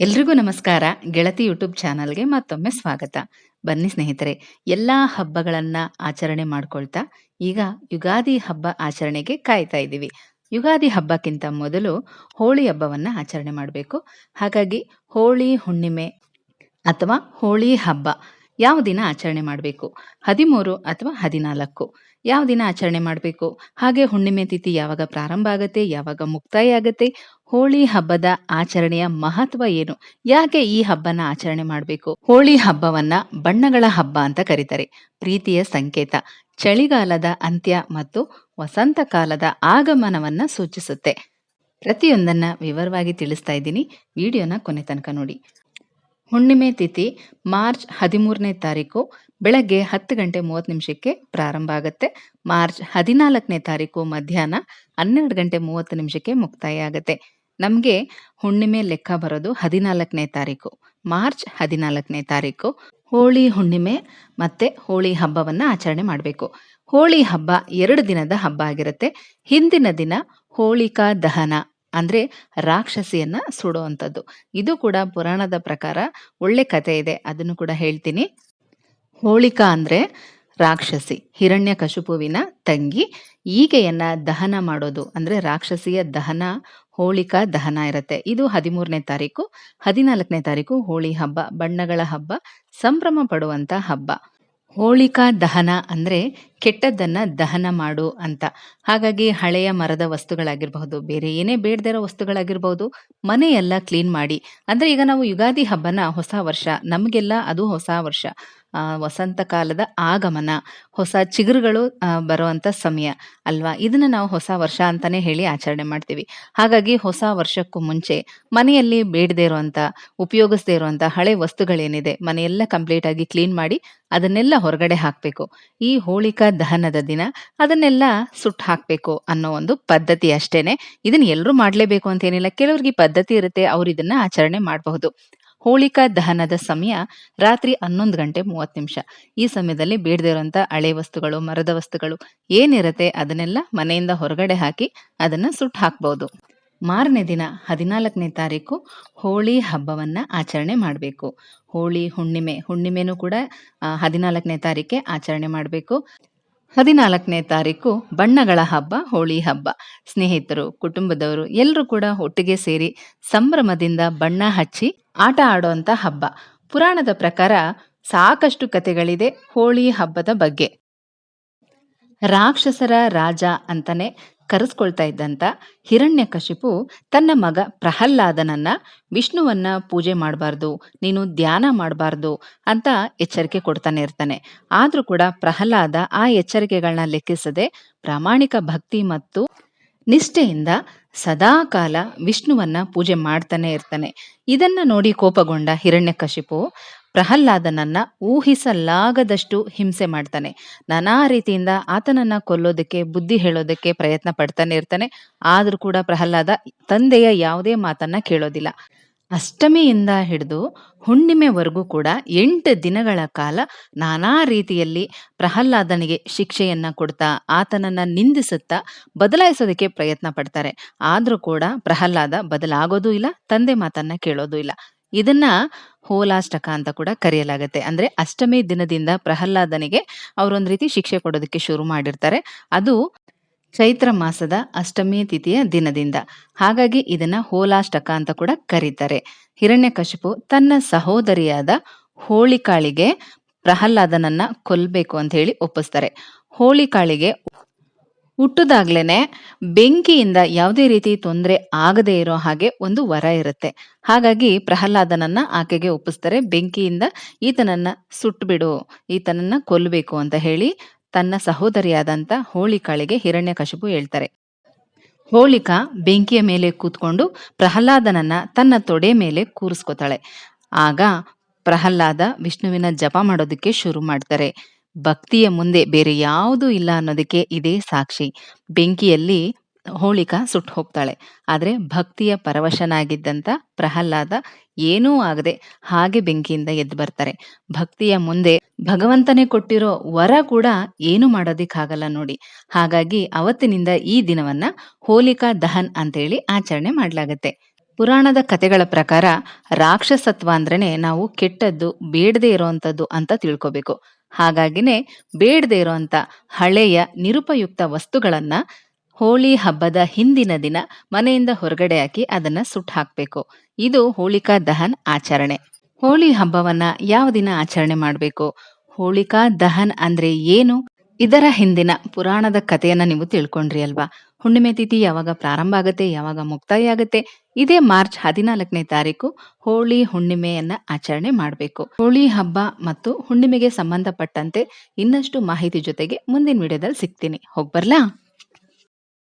ಎಲ್ರಿಗೂ ನಮಸ್ಕಾರ. ಗೆಳತಿ ಯೂಟ್ಯೂಬ್ ಚಾನಲ್ಗೆ ಮತ್ತೊಮ್ಮೆ ಸ್ವಾಗತ. ಬನ್ನಿ ಸ್ನೇಹಿತರೆ, ಎಲ್ಲಾ ಹಬ್ಬಗಳನ್ನ ಆಚರಣೆ ಮಾಡ್ಕೊಳ್ತಾ ಈಗ ಯುಗಾದಿ ಹಬ್ಬ ಆಚರಣೆಗೆ ಕಾಯ್ತಾ ಇದ್ದೀವಿ. ಯುಗಾದಿ ಹಬ್ಬಕ್ಕಿಂತ ಮೊದಲು ಹೋಳಿ ಹಬ್ಬವನ್ನ ಆಚರಣೆ ಮಾಡಬೇಕು. ಹಾಗಾಗಿ ಹೋಳಿ ಹುಣ್ಣಿಮೆ ಅಥವಾ ಹೋಳಿ ಹಬ್ಬ ಯಾವ ದಿನ ಆಚರಣೆ ಮಾಡಬೇಕು? ಹದಿಮೂರು ಅಥವಾ ಹದಿನಾಲ್ಕು? ಯಾವ ದಿನ ಆಚರಣೆ ಮಾಡಬೇಕು? ಹಾಗೆ ಹುಣ್ಣಿಮೆ ತಿಥಿ ಯಾವಾಗ ಪ್ರಾರಂಭ ಆಗುತ್ತೆ? ಯಾವಾಗ ಮುಕ್ತಾಯ ಆಗುತ್ತೆ? ಹೋಳಿ ಹಬ್ಬದ ಆಚರಣೆಯ ಮಹತ್ವ ಏನು? ಯಾಕೆ ಈ ಹಬ್ಬನ ಆಚರಣೆ ಮಾಡಬೇಕು? ಹೋಳಿ ಹಬ್ಬವನ್ನ ಬಣ್ಣಗಳ ಹಬ್ಬ ಅಂತ ಕರೀತಾರೆ. ಪ್ರೀತಿಯ ಸಂಕೇತ. ಚಳಿಗಾಲದ ಅಂತ್ಯ ಮತ್ತು ವಸಂತ ಕಾಲದ ಆಗಮನವನ್ನ ಸೂಚಿಸುತ್ತೆ. ಪ್ರತಿಯೊಂದನ್ನ ವಿವರವಾಗಿ ತಿಳಿಸ್ತಾ ಇದ್ದೀನಿ. ವಿಡಿಯೋನ ಕೊನೆ ತನಕ ನೋಡಿ. ಹುಣ್ಣಿಮೆ ತಿಥಿ ಮಾರ್ಚ್ ಹದಿಮೂರನೇ ತಾರೀಕು ಬೆಳಗ್ಗೆ ಹತ್ತು ಗಂಟೆ ಮೂವತ್ತು ನಿಮಿಷಕ್ಕೆ ಪ್ರಾರಂಭ ಆಗುತ್ತೆ. ಮಾರ್ಚ್ ಹದಿನಾಲ್ಕನೇ ತಾರೀಕು ಮಧ್ಯಾಹ್ನ ಹನ್ನೆರಡು ಗಂಟೆ ಮೂವತ್ತು ನಿಮಿಷಕ್ಕೆ ಮುಕ್ತಾಯ ಆಗುತ್ತೆ ನಮಗೆ ಹುಣ್ಣಿಮೆ ಲೆಕ್ಕ ಬರೋದು ಹದಿನಾಲ್ಕನೇ ತಾರೀಕು. ಮಾರ್ಚ್ ಹದಿನಾಲ್ಕನೇ ತಾರೀಕು ಹೋಳಿ ಹುಣ್ಣಿಮೆ ಮತ್ತೆ ಹೋಳಿ ಹಬ್ಬವನ್ನು ಆಚರಣೆ ಮಾಡಬೇಕು. ಹೋಳಿ ಹಬ್ಬ ಎರಡು ದಿನದ ಹಬ್ಬ ಆಗಿರುತ್ತೆ. ಹಿಂದಿನ ದಿನ ಹೋಳಿಕಾ ದಹನ. ಅಂದ್ರೆ ರಾಕ್ಷಸಿಯನ್ನ ಸುಡುವಂಥದ್ದು. ಇದು ಕೂಡ ಪುರಾಣದ ಪ್ರಕಾರ ಒಳ್ಳೆ ಕಥೆ ಇದೆ. ಅದನ್ನು ಕೂಡ ಹೇಳ್ತೀನಿ. ಹೋಳಿಕಾ ಅಂದ್ರೆ ರಾಕ್ಷಸಿ, ಹಿರಣ್ಯ ಕಶುಪುವಿನ ತಂಗಿ. ಈಗೆಯನ್ನ ದಹನ ಮಾಡೋದು ಅಂದ್ರೆ ರಾಕ್ಷಸಿಯ ದಹನ, ಹೋಳಿಕಾ ದಹನ ಇರುತ್ತೆ. ಇದು ಹದಿಮೂರನೇ ತಾರೀಕು, ಹದಿನಾಲ್ಕನೇ ತಾರೀಕು ಹೋಳಿ ಹಬ್ಬ, ಬಣ್ಣಗಳ ಹಬ್ಬ, ಸಂಭ್ರಮ ಪಡುವಂಥ ಹಬ್ಬ. ಹೋಳಿಕಾ ದಹನ ಅಂದ್ರೆ ಕೆಟ್ಟದ್ದನ್ನ ದಹನ ಮಾಡು ಅಂತ. ಹಾಗಾಗಿ ಹಳೆಯ ಮರದ ವಸ್ತುಗಳಾಗಿರಬಹುದು, ಬೇರೆ ಏನೇ ಬೇಡದಿರೋ ವಸ್ತುಗಳಾಗಿರ್ಬಹುದು, ಮನೆಯೆಲ್ಲ ಕ್ಲೀನ್ ಮಾಡಿ. ಅಂದ್ರೆ ಈಗ ನಾವು ಯುಗಾದಿ ಹಬ್ಬನ ಹೊಸ ವರ್ಷ, ನಮಗೆಲ್ಲ ಅದು ಹೊಸ ವರ್ಷ. ವಸಂತ ಕಾಲದ ಆಗಮನ, ಹೊಸ ಚಿಗುರುಗಳು ಬರುವಂತ ಸಮಯ ಅಲ್ವಾ? ಇದನ್ನ ನಾವು ಹೊಸ ವರ್ಷ ಅಂತಾನೆ ಹೇಳಿ ಆಚರಣೆ ಮಾಡ್ತೀವಿ. ಹಾಗಾಗಿ ಹೊಸ ವರ್ಷಕ್ಕೂ ಮುಂಚೆ ಮನೆಯಲ್ಲಿ ಬೇಡದೇ ಇರುವಂತ, ಉಪಯೋಗಿಸದೇ ಇರುವಂತ ಹಳೆ ವಸ್ತುಗಳೇನಿದೆ, ಮನೆಯೆಲ್ಲ ಕಂಪ್ಲೀಟ್ ಆಗಿ ಕ್ಲೀನ್ ಮಾಡಿ ಅದನ್ನೆಲ್ಲ ಹೊರಗಡೆ ಹಾಕ್ಬೇಕು. ಈ ಹೋಳಿಕಾ ದಹನದ ದಿನ ಅದನ್ನೆಲ್ಲ ಸುಟ್ಟು ಹಾಕ್ಬೇಕು ಅನ್ನೋ ಒಂದು ಪದ್ಧತಿ ಅಷ್ಟೇನೆ. ಇದನ್ನ ಎಲ್ಲರೂ ಮಾಡ್ಲೇಬೇಕು ಅಂತ ಏನಿಲ್ಲ. ಕೆಲವ್ರಿಗೆ ಪದ್ಧತಿ ಇರುತ್ತೆ, ಅವ್ರು ಇದನ್ನ ಆಚರಣೆ ಮಾಡಬಹುದು. ಹೋಳಿಕಾ ದಹನದ ಸಮಯ ರಾತ್ರಿ ಹನ್ನೊಂದು ಗಂಟೆ ಮೂವತ್ತು ನಿಮಿಷ. ಈ ಸಮಯದಲ್ಲಿ ಬೀಡದಿರುವಂಥ ಹಳೆ ವಸ್ತುಗಳು, ಮರದ ವಸ್ತುಗಳು ಏನಿರುತ್ತೆ ಅದನ್ನೆಲ್ಲ ಮನೆಯಿಂದ ಹೊರಗಡೆ ಹಾಕಿ ಅದನ್ನ ಸುಟ್ಟು ಹಾಕ್ಬೋದು. ಮಾರನೇ ದಿನ ಹದಿನಾಲ್ಕನೇ ತಾರೀಕು ಹೋಳಿ ಹಬ್ಬವನ್ನ ಆಚರಣೆ ಮಾಡಬೇಕು. ಹೋಳಿ ಹುಣ್ಣಿಮೆ, ಹುಣ್ಣಿಮೆನೂ ಕೂಡ ಹದಿನಾಲ್ಕನೇ ತಾರೀಕೆ ಆಚರಣೆ ಮಾಡಬೇಕು. ಹದಿನಾಲ್ಕನೇ ತಾರೀಕು ಬಣ್ಣಗಳ ಹಬ್ಬ, ಹೋಳಿ ಹಬ್ಬ. ಸ್ನೇಹಿತರು, ಕುಟುಂಬದವರು ಎಲ್ಲರೂ ಕೂಡ ಒಟ್ಟಿಗೆ ಸೇರಿ ಸಂಭ್ರಮದಿಂದ ಬಣ್ಣ ಹಚ್ಚಿ ಆಟ ಆಡುವಂತ ಹಬ್ಬ. ಪುರಾಣದ ಪ್ರಕಾರ ಸಾಕಷ್ಟು ಕಥೆಗಳಿದೆ ಹೋಳಿ ಹಬ್ಬದ ಬಗ್ಗೆ. ರಾಕ್ಷಸರ ರಾಜ ಅಂತಾನೆ ಕರೆಸ್ಕೊಳ್ತಾ ಇದ್ದಂತ ಹಿರಣ್ಯಕಶಿಪು ತನ್ನ ಮಗ ಪ್ರಹ್ಲಾದನನ್ನ ವಿಷ್ಣುವನ್ನ ಪೂಜೆ ಮಾಡಬಾರ್ದು, ನೀನು ಧ್ಯಾನ ಮಾಡಬಾರ್ದು ಅಂತ ಎಚ್ಚರಿಕೆ ಕೊಡ್ತಾನೆ ಇರ್ತಾನೆ. ಆದ್ರೂ ಕೂಡ ಪ್ರಹ್ಲಾದ ಆ ಎಚ್ಚರಿಕೆಗಳನ್ನ ಲೆಕ್ಕಿಸದೆ ಪ್ರಾಮಾಣಿಕ ಭಕ್ತಿ ಮತ್ತು ನಿಷ್ಠೆಯಿಂದ ಸದಾಕಾಲ ವಿಷ್ಣುವನ್ನ ಪೂಜೆ ಮಾಡ್ತಾನೆ ಇರ್ತಾನೆ. ಇದನ್ನ ನೋಡಿ ಕೋಪಗೊಂಡ ಹಿರಣ್ಯಕಶಿಪು ಪ್ರಹ್ಲಾದನನ್ನ ಊಹಿಸಲಾಗದಷ್ಟು ಹಿಂಸೆ ಮಾಡ್ತಾನೆ. ನಾನಾ ರೀತಿಯಿಂದ ಆತನನ್ನ ಕೊಲ್ಲೋದಕ್ಕೆ, ಬುದ್ಧಿ ಹೇಳೋದಕ್ಕೆ ಪ್ರಯತ್ನ ಪಡ್ತಾನೆ ಇರ್ತಾನೆ. ಆದ್ರೂ ಕೂಡ ಪ್ರಹ್ಲಾದ ತಂದೆಯ ಯಾವುದೇ ಮಾತನ್ನ ಕೇಳೋದಿಲ್ಲ. ಅಷ್ಟಮಿಯಿಂದ ಹಿಡಿದು ಹುಣ್ಣಿಮೆವರೆಗೂ ಕೂಡ ಎಂಟು ದಿನಗಳ ಕಾಲ ನಾನಾ ರೀತಿಯಲ್ಲಿ ಪ್ರಹ್ಲಾದನಿಗೆ ಶಿಕ್ಷೆಯನ್ನ ಕೊಡ್ತಾ, ಆತನನ್ನ ನಿಂದಿಸುತ್ತಾ ಬದಲಾಯಿಸೋದಕ್ಕೆ ಪ್ರಯತ್ನ ಪಡ್ತಾರೆ. ಆದರೂ ಕೂಡ ಪ್ರಹ್ಲಾದ ಬದಲಾಗೋದೂ ಇಲ್ಲ, ತಂದೆ ಮಾತನ್ನ ಕೇಳೋದೂ ಇಲ್ಲ. ಇದನ್ನ ಹೋಲಾಷ್ಟಕ ಅಂತ ಕೂಡ ಕರೆಯಲಾಗುತ್ತೆ. ಅಂದ್ರೆ ಅಷ್ಟಮಿ ದಿನದಿಂದ ಪ್ರಹ್ಲಾದನಿಗೆ ಅವರೊಂದ್ ರೀತಿ ಶಿಕ್ಷೆ ಕೊಡೋದಕ್ಕೆ ಶುರು ಮಾಡಿರ್ತಾರೆ. ಅದು ಚೈತ್ರ ಮಾಸದ ಅಷ್ಟಮಿ ತಿಥಿಯ ದಿನದಿಂದ. ಹಾಗಾಗಿ ಇದನ್ನ ಹೋಲಾಷ್ಟಕ ಅಂತ ಕೂಡ ಕರೀತಾರೆ. ಹಿರಣ್ಯಕಶಿಪು ತನ್ನ ಸಹೋದರಿಯಾದ ಹೋಳಿಕಾಳಿಗೆ ಪ್ರಹ್ಲಾದನನ್ನ ಕೊಲ್ಬೇಕು ಅಂತ ಹೇಳಿ ಒಪ್ಪಿಸ್ತಾರೆ. ಹೋಳಿಕಾಳಿಗೆ ಹುಟ್ಟುದಾಗ್ಲೇನೆ ಬೆಂಕಿಯಿಂದ ಯಾವುದೇ ರೀತಿ ತೊಂದರೆ ಆಗದೇ ಇರೋ ಹಾಗೆ ಒಂದು ವರ ಇರುತ್ತೆ. ಹಾಗಾಗಿ ಪ್ರಹ್ಲಾದನನ್ನ ಆಕೆಗೆ ಒಪ್ಪಿಸ್ತಾರೆ, ಬೆಂಕಿಯಿಂದ ಈತನನ್ನ ಸುಟ್ಬಿಡು, ಈತನನ್ನ ಕೊಲ್ಲಬೇಕು ಅಂತ ಹೇಳಿ ತನ್ನ ಸಹೋದರಿಯಾದಂತ ಹೋಳಿಕಾಳಿಗೆ ಹಿರಣ್ಯಕಶಿಪು ಹೇಳ್ತಾರೆ. ಹೋಳಿಕಾ ಬೆಂಕಿಯ ಮೇಲೆ ಕೂತ್ಕೊಂಡು ಪ್ರಹ್ಲಾದನನ್ನ ತನ್ನ ತೊಡೆ ಮೇಲೆ ಕೂರಿಸ್ಕೊತಾಳೆ. ಆಗ ಪ್ರಹ್ಲಾದ ವಿಷ್ಣುವಿನ ಜಪ ಮಾಡೋದಕ್ಕೆ ಶುರು ಮಾಡ್ತಾರೆ. ಭಕ್ತಿಯ ಮುಂದೆ ಬೇರೆ ಯಾವುದೂ ಇಲ್ಲ ಅನ್ನೋದಕ್ಕೆ ಇದೇ ಸಾಕ್ಷಿ. ಬೆಂಕಿಯಲ್ಲಿ ಹೋಳಿಕಾ ಸುಟ್ಟು ಹೋಗ್ತಾಳೆ. ಆದ್ರೆ ಭಕ್ತಿಯ ಪರವಶನಾಗಿದ್ದಂಥ ಪ್ರಹ್ಲಾದ ಏನೂ ಆಗದೆ ಹಾಗೆ ಬೆಂಕಿಯಿಂದ ಎದ್ದು ಬರ್ತಾರೆ. ಭಕ್ತಿಯ ಮುಂದೆ ಭಗವಂತನೇ ಕೊಟ್ಟಿರೋ ವರ ಕೂಡ ಏನು ಮಾಡೋದಿಕ್ಕಾಗಲ್ಲ ನೋಡಿ. ಹಾಗಾಗಿ ಅವತ್ತಿನಿಂದ ಈ ದಿನವನ್ನ ಹೋಲಿಕಾ ದಹನ್ ಅಂತೇಳಿ ಆಚರಣೆ ಮಾಡ್ಲಾಗತ್ತೆ. ಪುರಾಣದ ಕಥೆಗಳ ಪ್ರಕಾರ ರಾಕ್ಷಸತ್ವ ಅಂದ್ರೇನೆ ನಾವು ಕೆಟ್ಟದ್ದು ಬೇಡದೆ ಇರೋವಂಥದ್ದು ಅಂತ ತಿಳ್ಕೋಬೇಕು. ಹಾಗಾಗಿನೇ ಬೇಡದೇ ಇರೋಂಥ ಹಳೆಯ ನಿರುಪಯುಕ್ತ ವಸ್ತುಗಳನ್ನ ಹೋಳಿ ಹಬ್ಬದ ಹಿಂದಿನ ದಿನ ಮನೆಯಿಂದ ಹೊರಗಡೆ ಹಾಕಿ ಅದನ್ನ ಸುಟ್ಟು ಹಾಕಬೇಕು. ಇದು ಹೋಳಿಕಾ ದಹನ್ ಆಚರಣೆ. ಹೋಳಿ ಹಬ್ಬವನ್ನ ಯಾವ ದಿನ ಆಚರಣೆ ಮಾಡಬೇಕು? ಹೋಳಿಕಾ ದಹನ್ ಅಂದ್ರೆ ಏನು? ಇದರ ಹಿಂದಿನ ಪುರಾಣದ ಕಥೆಯನ್ನ ನೀವು ತಿಳ್ಕೊಂಡ್ರಿ ಅಲ್ವಾ? ಹುಣ್ಣಿಮೆ ತಿಥಿ ಯಾವಾಗ ಪ್ರಾರಂಭ ಆಗುತ್ತೆ, ಯಾವಾಗ ಮುಕ್ತಾಯ ಆಗುತ್ತೆ, ಇದೇ ಮಾರ್ಚ್ ಹದಿನಾಲ್ಕನೇ ತಾರೀಕು ಹೋಳಿ ಹುಣ್ಣಿಮೆಯನ್ನ ಆಚರಣೆ ಮಾಡಬೇಕು. ಹೋಳಿ ಹಬ್ಬ ಮತ್ತು ಹುಣ್ಣಿಮೆಗೆ ಸಂಬಂಧಪಟ್ಟಂತೆ ಇನ್ನಷ್ಟು ಮಾಹಿತಿ ಜೊತೆಗೆ ಮುಂದಿನ ವಿಡಿಯೋದಲ್ಲಿ ಸಿಗ್ತೀನಿ. ಹೋಗ್ಬರ್ಲಾ